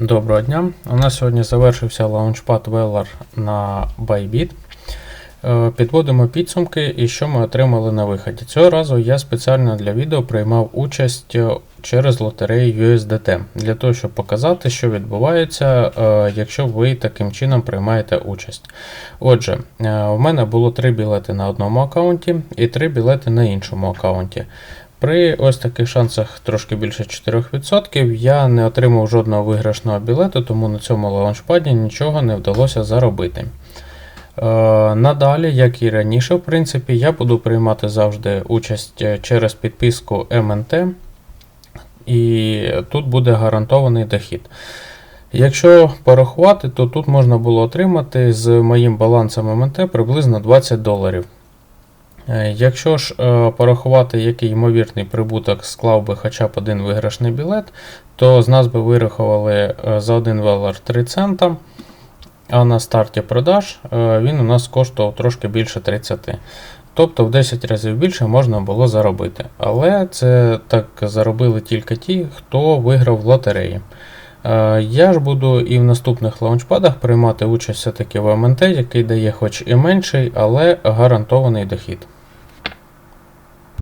Доброго дня. У нас сьогодні завершився лаунчпад Velar на Bybit. Е, Підводимо підсумки і що ми отримали на виході. Цього разу я спеціально для відео приймав участь е, через лотерею USDT для того, щоб показати, що відбувається, е, якщо ви таким чином приймаєте участь. Отже, в мене було 3 білети на одному аккаунті і 3 білети на іншому аккаунті. При ось таких шансах трошки більше 4% я не отримав жодного виграшного білету, тому на цьому лаунчпаді нічого не вдалося заробити. Е, надалі, як і раніше, в принципі, я буду приймати завжди участь е, через підписку МНТ, і тут буде гарантований дохід. Якщо порахувати, то тут можна було отримати з моїм балансом МНТ приблизно 20 доларів. Е, Якщо ж е, порахувати, який ймовірний прибуток склав би хоча б один виграшний білет, то з нас би вирахували е, за 1 велар 3 цента, а на старті продаж він у нас коштував трошки більше 30. Тобто в 10 разів більше можна було заробити. Але це так заробили тільки ті, хто виграв в лотереї. Е, Я ж буду і в наступних лаунчпадах приймати участь все-таки в МНТ, який дає хоч і менший, але гарантований дохід.